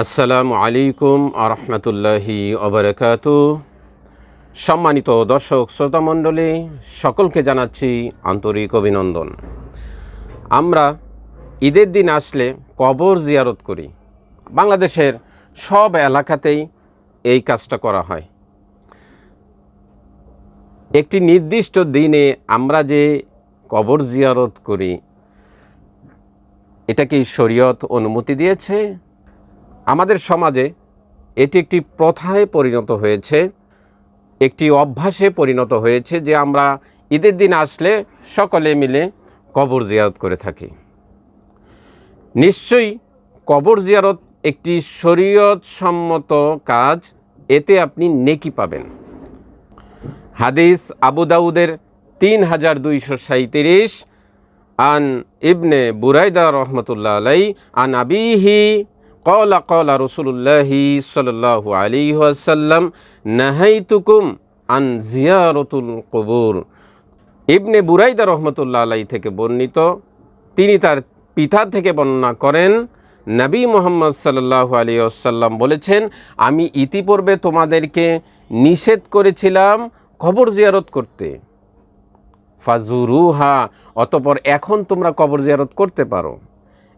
আসসালামু আলাইকুম আরহামতুল্লাহি অবরাকাত সম্মানিত দর্শক, শ্রোতা মণ্ডলী, সকলকে জানাচ্ছি আন্তরিক অভিনন্দন। আমরা ঈদের দিন আসলে কবর জিয়ারত করি। বাংলাদেশের সব এলাকাতেই এই কাজটা করা হয়। একটি নির্দিষ্ট দিনে আমরা যে কবর জিয়ারত করি এটা কি শরীয়ত অনুমতি দিয়েছে। আমাদের সমাজে এটি একটি প্রথায় পরিণত হয়েছে, একটি অভ্যাসে পরিণত হয়েছে যে আমরা ঈদের দিন আসলে সকলে মিলে কবর জিয়ারত করে থাকি। নিশ্চয়ই কবর জিয়ারত একটি শরীয়ত সম্মত কাজ, এতে আপনি নেকি পাবেন। হাদিস আবু দাউদের তিন হাজার দুইশো সাঁত্রিশ আন ইবনে বুরাইদা রহমতুল্লাহ আলাই আন আবিহি কলা কলা রসুল্লাহি সাল্লাহ আলী আসাল্লাম নাহাইতুকুম আন জিয়ারতুল কবুর ইবনে বুরাইদা রহমতুল্লা আলাই থেকে বর্ণিত। তিনি তার পিতা থেকে বর্ণনা করেন, নবী মোহাম্মদ সাল্লাহ আলী আসাল্লাম বলেছেন, আমি ইতিপূর্বে তোমাদেরকে নিষেধ করেছিলাম কবর জিয়ারত করতে। ফাজুরুহা, অতপর এখন তোমরা কবর জিয়ারত করতে পারো।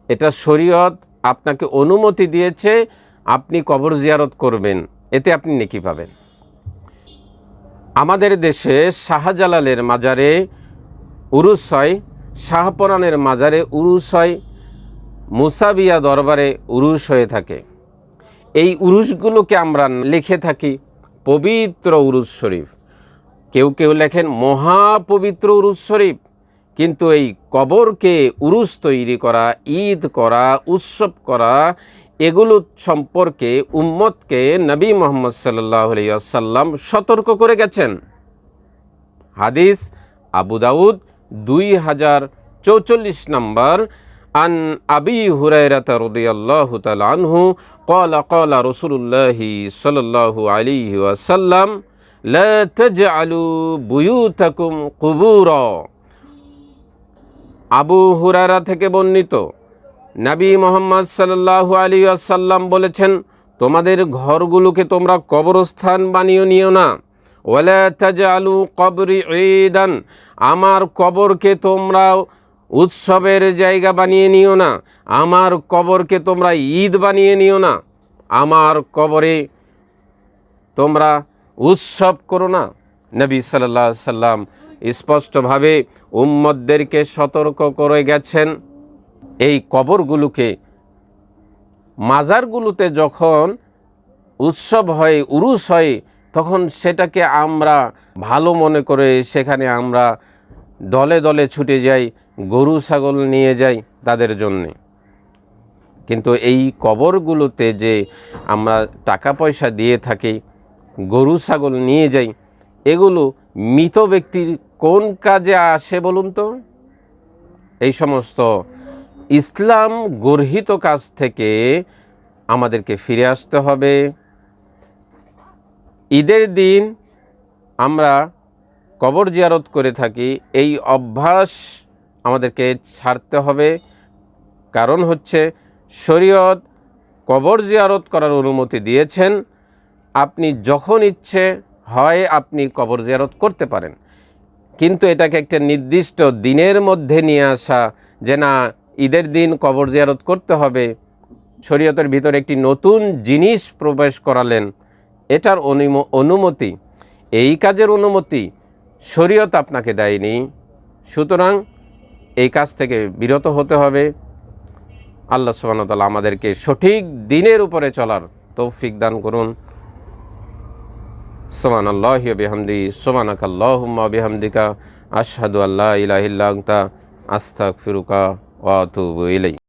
এটা শরীয়ত আপনাকে অনুমতি দিয়েছে, আপনি কবর জিয়ারত করবেন। এতে আপনি নেকি পাবেন। আমাদের দেশে শাহজালালের মাজারে উরুস হয়, শাহপরানের মাজারে উরুস হয়, মুসাবিয়া দরবারে উরুস হয়ে থাকে। এই উরুসগুলোকে আমরা লিখে থাকি পবিত্র উরুস শরীফ। কেউ কেউ লেখেন মহাপবিত্র উরুস শরীফ। কিন্তু এই কবরকে উরুস তৈরি করা, ঈদ করা, উৎসব করা, এগুলো সম্পর্কে উম্মতকে নবী মোহাম্মদ সাল্লাহ আসাল্লাম সতর্ক করে গেছেন। হাদিস আবু দাউদ দুই হাজার চৌচল্লিশ নম্বর, আন আবি হুরাইরাত রদিয়াল্লাহু কল কলা কলা রসুলুল্লাহি সাল্লাল্লাহু আলাইহি ওয়াসাল্লাম, লা বুয়ু থাকুম কুবুরা। আবু হুরারা থেকে বর্ণিত। নবী মোহাম্মদ সাল্লাল্লাহু আলী আসাল্লাম বলেছেন, তোমাদের ঘরগুলোকে তোমরা কবরস্থান বানিয়ে নিও না। ওয়ালা তাজালু কবরি ঈদান, আমার কবরকে তোমরা উৎসবের জায়গা বানিয়ে নিও না। আমার কবরকে তোমরা ঈদ বানিয়ে নিও না। আমার কবরে তোমরা উৎসব করো না। নবী সাল্লাহ সাল্লাম স্পষ্টভাবে উম্মদদেরকে সতর্ক করে গেছেন। এই কবরগুলোকে, মাজারগুলোতে যখন উৎসব হয়, উরুস হয়, তখন সেটাকে আমরা ভালো মনে করে সেখানে আমরা দলে দলে ছুটে যাই, গরু, ছাগল নিয়ে যাই তাদের জন্যে। কিন্তু এই কবরগুলোতে যে আমরা টাকা পয়সা দিয়ে থাকি, গরু, ছাগল নিয়ে যাই, এগুলো মৃত ব্যক্তির কোন কাজে আসে বলুন তো? এই সমস্ত ইসলাম গর্হিত কাজ থেকে আমাদেরকে ফিরে আসতে হবে। ঈদের দিন আমরা কবর জিয়ারত করে থাকি, এই অভ্যাস আমাদেরকে ছাড়তে হবে। কারণ হচ্ছে শরীয়ত কবর জিয়ারত করার অনুমতি দিয়েছেন, আপনি যখন ইচ্ছে হয় আপনি কবর জিয়ারত করতে পারেন। কিন্তু এটাকে একটা নির্দিষ্ট দিনের মধ্যে নিয়ে আসা যে না, ঈদের দিন কবর জিয়ারত করতে হবে। শরীয়তের ভিতরে একটি নতুন জিনিস প্রবেশ করালেন। এটার অনুমতি, এই কাজের অনুমতি শরীয়ত আপনাকে দেয়নি। সুতরাং এই কাজ থেকে বিরত হতে হবে। আল্লাহ সুবাহতাল্লাহ আমাদেরকে সঠিক দিনের উপরে চলার তৌফিক দান করুন। সোমান আল্লাহ বেহামদি সোমানাক আল্লাহুম্মা বেহামদিকা আশহাদু আল্লাহ ইলাহিল্লাংতা আস্তাক ফিরুকা ওয়াতুবু ইলাই